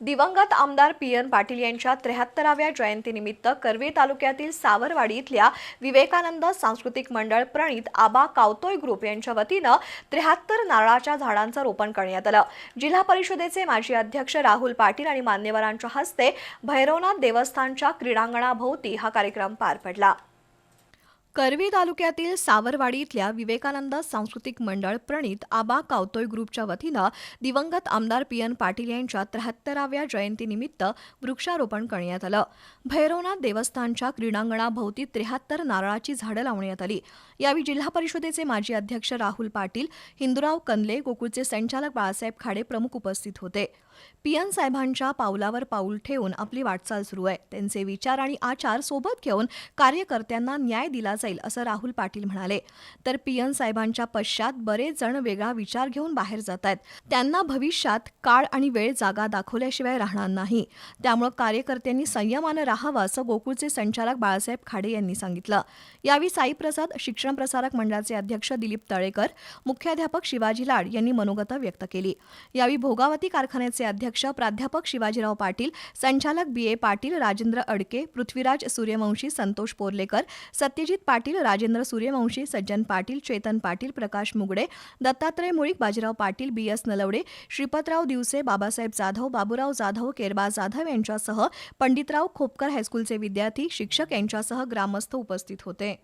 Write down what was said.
दिवंगत आमदार P N Patil यांच्या त्र्याहत्तराव्या जयंतीनिमित्त कर्वे तालुक्यातील सावरवाडी इथल्या विवेकानंद सांस्कृतिक मंडळ प्रणित आबा कावतोय ग्रुप यांच्या वतीनं त्र्याहत्तर नारळाच्या झाडांचं रोपण करण्यात आलं. जिल्हा परिषदेचे माजी अध्यक्ष राहुल पाटील आणि मान्यवरांच्या हस्ते भैरवनाथ देवस्थानच्या क्रीडांगणाभोवती हा कार्यक्रम पार पडला. करवी तालुक्यातील सावरवाडी इथल्या विवेकानंद सांस्कृतिक मंडळ प्रणित आबा कावतोय ग्रुपच्या वतीनं दिवंगत आमदार पी एन पाटील यांच्या त्र्याहत्तराव्या जयंतीनिमित्त वृक्षारोपण करण्यात आलं. भैरवनाथ देवस्थानच्या क्रीडांगणाभोवती त्र्याहत्तर नारळाची झाडं लावण्यात आली. यावेळी जिल्हा परिषदेचे माजी अध्यक्ष राहुल पाटील हिंदुराव कनले गोकुळचे संचालक बाळासाहेब खाडे प्रमुख उपस्थित होते. पी एन साहेबांच्या पावलावर पाऊल ठेवून आपली वाटचाल सुरू आहे. त्यांचे विचार आणि आचार सोबत घेऊन कार्यकर्त्यांना न्याय दिला जाईल असं राहुल पाटील म्हणाले. तर पी साहेबांच्या पश्चात बरेच जण वेगळा विचार घेऊन बाहेर जात आहेत. त्यांना भविष्यात काळ आणि वेळ जागा दाखवल्याशिवाय राहणार नाही. त्यामुळे कार्यकर्त्यांनी संयमानं राहावं असं गोकुळचे संचालक बाळासाहेब खाडे यांनी सांगितलं. यावेळी साईप्रसाद शिक्षण प्रसारक मंडळाचे अध्यक्ष दिलीप तळेकर मुख्याध्यापक शिवाजी लाड यांनी मनोगत व्यक्त केली. यावेळी भोगावती कारखान्याचे अध्यक्ष प्राध्यापक शिवाजीराव पाटील संचालक B A Patil Rajendra Adke Prithviraj Suryavanshi Santosh Porlekar Satyajit Patil Rajendra Suryavanshi Sajjan Patil Chetan Patil Prakash Mugade Dattatray Mulik Bajirao Patil B S Nalawade Shripatrao Divase Babasaheb Jadhav Baburao Jadhav Kerba Jadhav यांच्यासह पंडितराव खोपकर हायस्कूलचे विद्यार्थी शिक्षक यांच्यासह ग्रामस्थ उपस्थित होते.